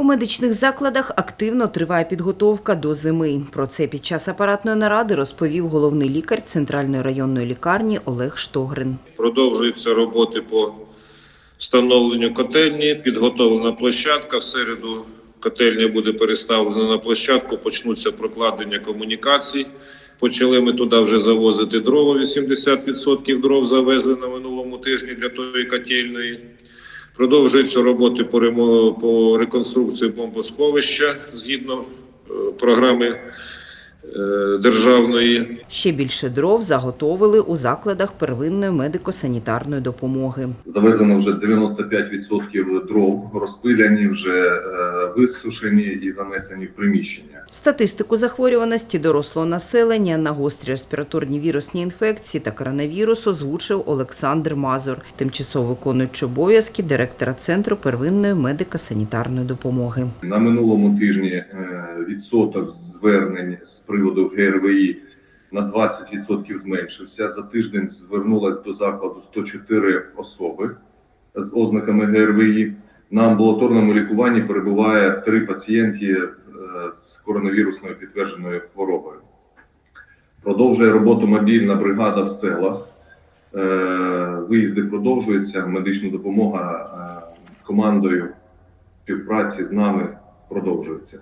У медичних закладах активно триває підготовка до зими. Про це під час апаратної наради розповів головний лікар Центральної районної лікарні Олег Штогрин. Продовжуються роботи по встановленню котельні, підготовлена площадка. В середу котельня буде переставлена на площадку, почнуться прокладення комунікацій. Почали ми туди вже завозити дрова. 80% дров завезли на минулому тижні для тої котельної. Продовжуються роботи по, ремо- по реконструкції бомбосховища згідно е, програми е, державної. Ще більше дров заготовили у закладах первинної медико-санітарної допомоги. Завезено вже 95% дров, розпиляні, вже е, висушені і занесені в приміщення. Статистику захворюваності дорослого населення на гострі респіраторні вірусні інфекції та коронавірус озвучив Олександр Мазур, тимчасово виконуючий обов'язки директора Центру первинної медико-санітарної допомоги. На минулому тижні е, відсоток звернень з приводу ГРВІ на 20% зменшився. За тиждень звернулось до закладу 104 особи з ознаками ГРВІ. На амбулаторному лікуванні перебуває три пацієнти е, з коронавірусною підтвердженою хворобою. Продовжує роботу мобільна бригада в селах. Е, Виїзди продовжуються. Медична допомога е, командою співпраці з нами продовжується.